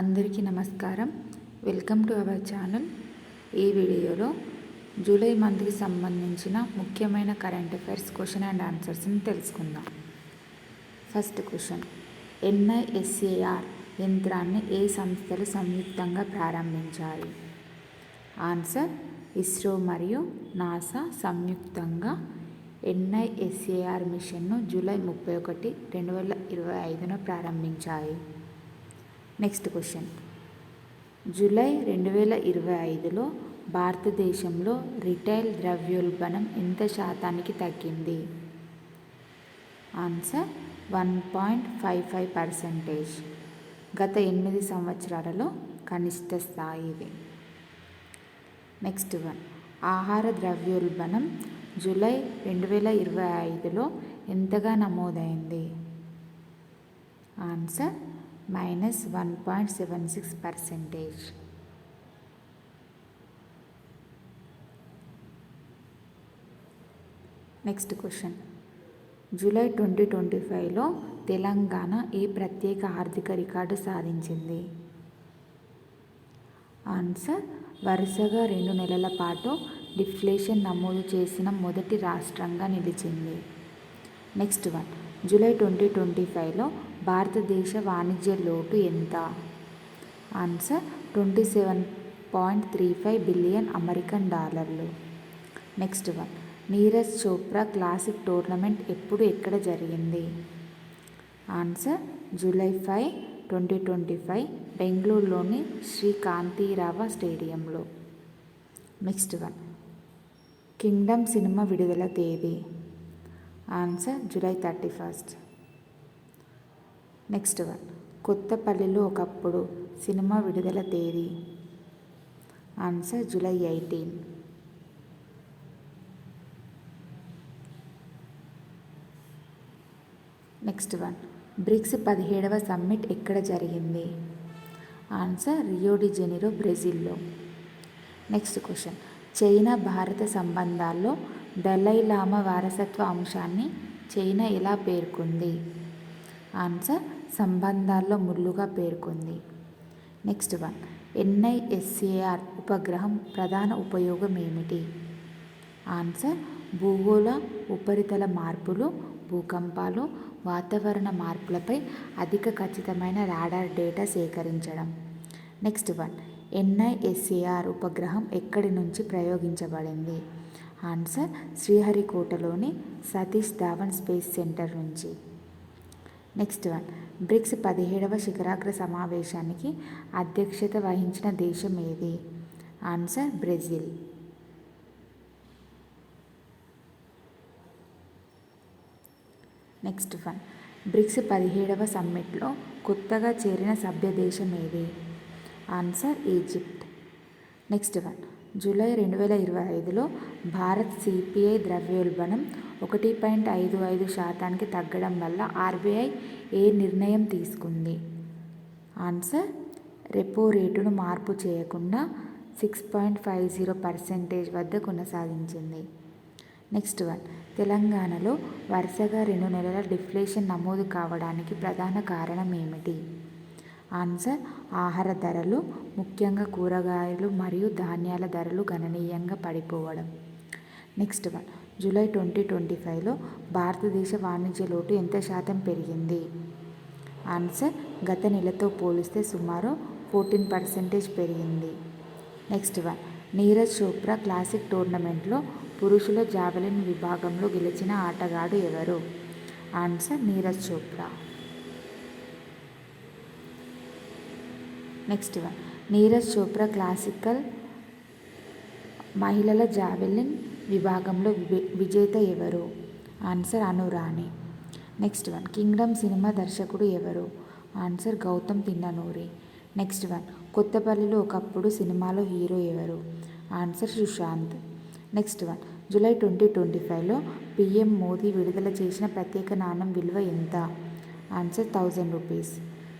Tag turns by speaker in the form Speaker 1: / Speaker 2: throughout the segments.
Speaker 1: అందరికీ నమస్కారం. Welcome to our channel ఈ వీడియోలో జూలై మంత్కి సంబంధించిన ముఖ్యమైన కరెంట్ అఫైర్స్ క్వశ్చన్ అండ్ ఆన్సర్స్ని తెలుసుకుందాం. ఫస్ట్ క్వశ్చన్ ఎన్ఐఎస్ఏఆర్ యంత్రాన్ని ఏ సంస్థలు సంయుక్తంగా ప్రారంభించాయి? ఆన్సర్ ఇస్రో మరియు నాసా సంయుక్తంగా ఎన్ఐఎస్ఏఆర్ మిషన్ను జూలై ముప్పై ఒకటి రెండు వేల ఇరవై ఐదున ప్రారంభించాయి. నెక్స్ట్ క్వశ్చన్ జూలై రెండు వేల ఇరవై ఐదులో భారతదేశంలో రిటైల్ ద్రవ్యోల్బణం ఎంత శాతానికి తగ్గింది? Answer one point five five percentage గత ఎనిమిది సంవత్సరాలలో కనిష్ట స్థాయి ఇది. నెక్స్ట్ వన్ ఆహార ద్రవ్యోల్బణం జూలై రెండు వేల ఇరవై ఐదులో ఎంతగా నమోదైంది? Answer minus one point seven six percentage next question July twenty twenty ఫైవ్లో తెలంగాణ ఏ ప్రత్యేక ఆర్థిక రికార్డు సాధించింది? ఆన్సర్ వరుసగా రెండు నెలల పాటు డిఫ్లేషన్ నమోదు చేసిన మొదటి రాష్ట్రంగా నిలిచింది. Next one July twenty twenty ఫైవ్లో భారతదేశ వాణిజ్య లోటు ఎంత? Answer twenty seven point three five billion American డాలర్లు. Next one Neeraj Chopra classic tournament ఎప్పుడు ఎక్కడ జరిగింది? Answer July five twenty twenty five బెంగళూరులోని శ్రీ కాంతీరావ స్టేడియంలో. నెక్స్ట్ వన్ కింగ్డమ్ సినిమా విడుదల తేదీ? Answer July thirty first. Next one కొత్తపల్లిలో ఒకప్పుడు సినిమా విడుదల తేదీ? Answer July eighteen next one BRICS పదిహేడవ సమ్మిట్ ఎక్కడ జరిగింది? ఆన్సర్ రియోడి జెనిరో బ్రెజిల్లో నెక్స్ట్ క్వశ్చన్ చైనా భారత సంబంధాల్లో డలైలామా వారసత్వ అంశాన్ని చైనా ఎలా పేర్కొంది? ఆన్సర్ సంబంధాల్లో ముళ్ళుగా పేర్కొంది. Next one. ఎన్ఐఎస్ఏఆర్ ఉపగ్రహం ప్రధాన ఉపయోగం ఏమిటి ఆన్సర్ భూగోళ ఉపరితల మార్పులు భూకంపాలు వాతావరణ మార్పులపై అధిక ఖచ్చితమైన రాడార్ డేటా సేకరించడం. Next one. N I S A R ఉపగ్రహం ఎక్కడి నుంచి ప్రయోగించబడింది? ఆన్సర్ శ్రీహరికోటలోని సతీష్ ధావన్ స్పేస్ సెంటర్ నుంచి. నెక్స్ట్ వన్ బ్రిక్స్ పదిహేడవ శిఖరాగ్ర సమావేశానికి అధ్యక్షత వహించిన దేశం ఏది? Answer Brazil next one BRICS పదిహేడవ సమ్మిట్లో కొత్తగా చేరిన సభ్య దేశం ఏది? Answer Egypt next one July రెండు వేల ఇరవై ఐదులో భారత్ సిపిఐ ద్రవ్యోల్బణం ఒకటి పాయింట్ ఐదు ఐదు శాతానికి తగ్గడం వల్ల ఆర్బీఐ ఏ నిర్ణయం తీసుకుంది? ఆన్సర్ రెపో రేటును మార్పు చేయకుండా six point five zero percentage వద్ద కొనసాగించింది. నెక్స్ట్ వన్ తెలంగాణలో వరుసగా రెండు నెలల డిఫ్లేషన్ నమోదు కావడానికి ప్రధాన కారణం ఏమిటి? ఆన్సర్ ఆహార ధరలు ముఖ్యంగా కూరగాయలు మరియు ధాన్యాల ధరలు గణనీయంగా పడిపోవడం. Next one July twenty twenty ఫైవ్లో భారతదేశ వాణిజ్య లోటు ఎంత శాతం పెరిగింది? ఆన్సర్ గత నెలతో పోలిస్తే సుమారు ఫోర్టీన్ పర్సెంటేజ్ పెరిగింది. Next one Neeraj Chopra classic టోర్నమెంట్లో పురుషుల జావెలిన్ విభాగంలో గెలిచిన ఆటగాడు ఎవరు? Answer Neeraj Chopra. Next one Neeraj Chopra classical మహిళల జావెలిన్ విభాగంలో విజేత ఎవరు? Answer Anurani next one kingdom cinema దర్శకుడు ఎవరు? Answer Gautam Tinnanuri next one కొత్తపల్లిలో ఒకప్పుడు సినిమాలో హీరో ఎవరు? Answer Sushant next one July twenty twenty ఫైవ్లో పిఎం మోదీ విడుదల చేసిన ప్రత్యేక నాణం విలువ ఎంత? Answer thousand rupees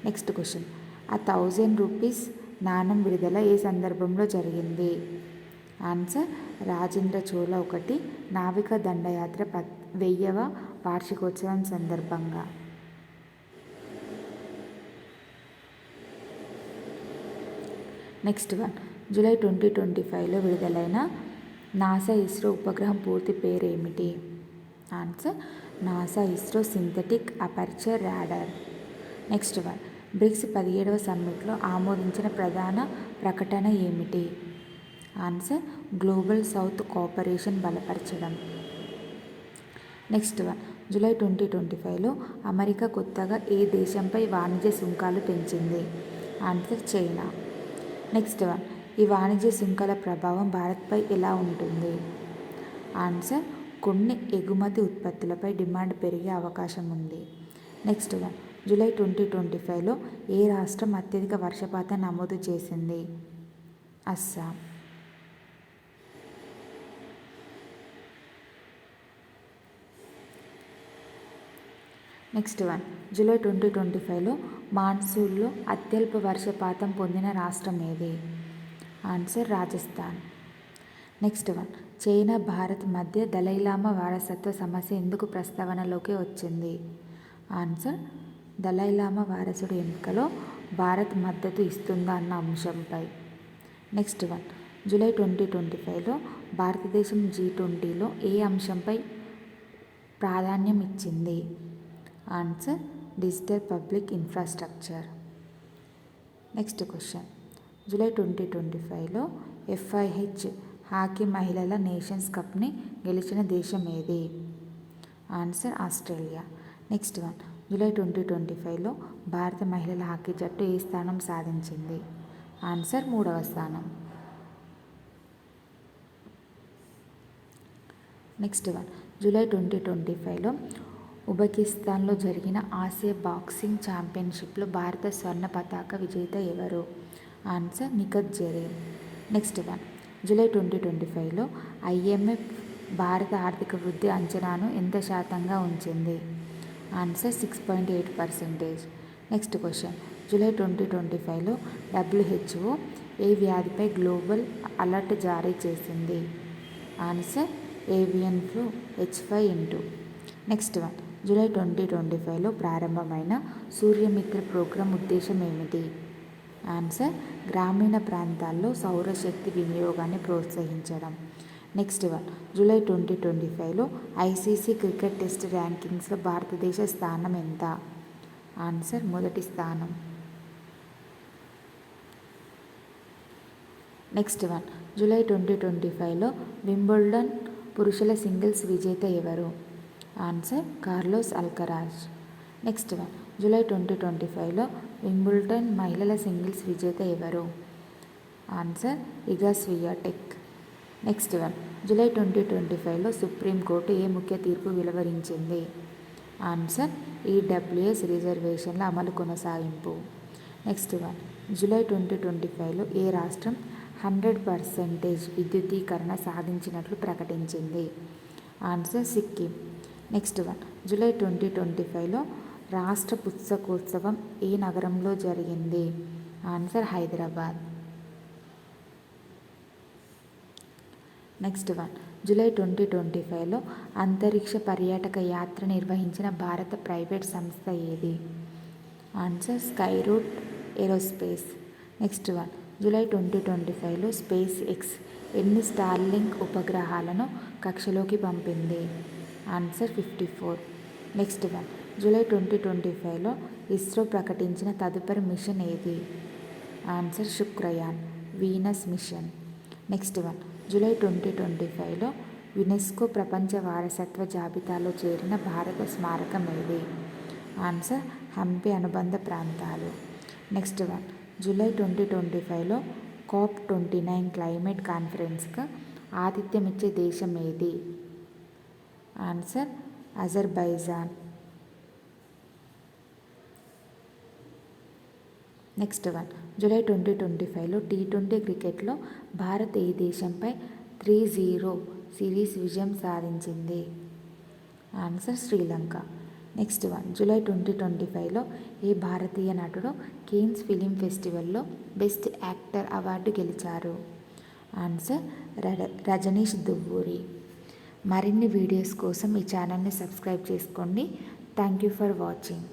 Speaker 1: next question ఆ థౌజండ్ రూపీస్ నాణం విడుదల ఏ సందర్భంలో జరిగింది? ఆన్సర్ రాజేంద్ర చోళ ఒకటి నావిక దండయాత్ర ప వెయ్యవ వార్షికోత్సవం సందర్భంగా. Next one July twenty twenty ఫైవ్లో విడుదలైన నాసా ఇస్రో ఉపగ్రహం పూర్తి పేరు ఏమిటి answer NASA ISRO synthetic aperture radar. Next one BRICS పదిహేడవ సమ్మిట్లో ఆమోదించిన ప్రధాన ప్రకటన ఏమిటి? Answer global south cooperation బలపరచడం. Next one July twenty twenty ఫైవ్లో అమెరికా కొత్తగా ఏ దేశంపై వాణిజ్య సుంకాలు పెంచింది? Answer China. నెక్స్ట్ వన్ ఈ వాణిజ్య సుంకాల ప్రభావం భారత్పై ఎలా ఉంటుంది? ఆన్సర్ కొన్ని ఎగుమతి ఉత్పత్తులపై డిమాండ్ పెరిగే అవకాశం ఉంది. Next one July twenty twenty ఫైవ్లో ఏ రాష్ట్రం అత్యధిక వర్షపాతం నమోదు చేసింది? Assam. Next one. July twenty twenty ఫైవ్లో మాన్సూన్లో అత్యల్ప వర్షపాతం పొందిన రాష్ట్రం ఏది? Answer Rajasthan. Next one. China Bharat మధ్య దలైలామా వారసత్వ సమస్య ఎందుకు ప్రస్తావనలోకి వచ్చింది? ఆన్సర్ దలైలామా వారసుడు ఎంపికలో భారత్ మద్దతు ఇస్తుందా అన్న అంశంపై. Next one. July twenty twenty ఫైవ్లో భారతదేశం జీ ట్వంటీలో ఏ అంశంపై ప్రాధాన్యం ఇచ్చింది? Answer digital public infrastructure. Next question. July twenty twenty ఫైవ్లో ఎఫ్ఐహెచ్ హాకీ మహిళల నేషన్స్ కప్ని గెలిచిన దేశం ఏది? Answer Australia. Next one. July twenty twenty ఫైవ్లో భారత మహిళల హాకీ జట్టు ఏ స్థానం సాధించింది? ఆన్సర్ మూడవ స్థానం. Next one. July twenty twenty ఫైవ్లో ఉజ్బెకిస్తాన్లో జరిగిన ఆసియా బాక్సింగ్ ఛాంపియన్షిప్లో భారత స్వర్ణ పతాక విజేత ఎవరు? Answer Nikhat Zareen next one. July twenty twenty ఫైవ్లో ఐఎంఎఫ్ భారత ఆర్థిక వృద్ధి అంచనాను ఎంత శాతంగా ఉంచింది? Answer six point eight percentage next question July twenty twenty ఫైవ్లో డబ్ల్యూహెచ్ఓ ఏ వ్యాధిపై గ్లోబల్ అలర్ట్ జారీ చేసింది? Answer avian flu H five into next one July twenty twenty ఫైవ్లో ప్రారంభమైన సూర్యమిత్ర ప్రోగ్రాం ఉద్దేశం ఏమిటి? ఆన్సర్ గ్రామీణ ప్రాంతాల్లో సౌరశక్తి వినియోగాన్ని ప్రోత్సహించడం. Next one July twenty twenty ఫైవ్లో ఐసీసీ క్రికెట్ టెస్ట్ ర్యాంకింగ్స్లో భారతదేశ స్థానం ఎంత? ఆన్సర్ మొదటి స్థానం. Next one July twenty twenty ఫైవ్లో వింబుల్డన్ పురుషుల సింగిల్స్ విజేత ఎవరు? Answer Carlos Alcaraz next one July twenty twenty ఫైవ్లో వింబుల్టన్ మహిళల సింగిల్స్ విజేత ఎవరు? Answer Iga Swiatek next one July twenty twenty ఫైవ్లో సుప్రీంకోర్టు ఏ ముఖ్య తీర్పు వెలువరించింది? ఆన్సర్ ఈడబ్ల్యూఎస్ రిజర్వేషన్ల అమలు కొనసాగింపు. Next one July twenty twenty ఫైవ్లో ఏ రాష్ట్రం హండ్రెడ్ పర్సెంటేజ్ విద్యుద్దీకరణ సాధించినట్లు ప్రకటించింది? Answer Sikkim next one July twenty twenty ఫైవ్లో రాష్ట్ర పుస్తకోత్సవం ఏ నగరంలో జరిగింది? Answer Hyderabad next one July twenty twenty ఫైవ్లో అంతరిక్ష పర్యాటక యాత్ర నిర్వహించిన భారత ప్రైవేట్ సంస్థ ఏది? Answer Skyroot Aerospace next one July twenty twenty ఫైవ్లో స్పేస్ ఎక్స్ ఎన్ని స్టార్లింక్ ఉపగ్రహాలను కక్షలోకి పంపింది? Answer fifty four next one July twenty twenty ఫైవ్లో ఇస్రో ప్రకటించిన తదుపరి మిషన్ ఏది? Answer Shukrayaan Venus mission next one July twenty twenty ఫైవ్లో యునెస్కో ప్రపంచ వారసత్వ జాబితాలో చేరిన భారత స్మారకం ఏది? ఆన్సర్ హంపి అనుబంధ ప్రాంతాలు. Next one July twenty twenty ఫైవ్లో కాప్ ట్వంటీ నైన్ క్లైమేట్ కాన్ఫరెన్స్కి ఆతిథ్యం ఇచ్చే దేశం ఏది? Answer Azerbaijan. Next one July twenty twenty ఫైవ్లో టీ ట్వంటీ క్రికెట్లో భారత్ ఏ దేశంపై త్రీ జీరో సిరీస్ విజయం సాధించింది. Answer Sri Lanka next one July twenty twenty ఫైవ్లో ఏ భారతీయ నటుడు కేన్స్ ఫిలిం ఫెస్టివల్లో బెస్ట్ యాక్టర్ అవార్డు గెలిచారు? ఆన్సర్ రజనీష్ దువ్వూరి మరిన్ని వీడియోస్ కోసం ఈ ఛానల్ని సబ్స్క్రైబ్ చేసుకోండి. Thank you for watching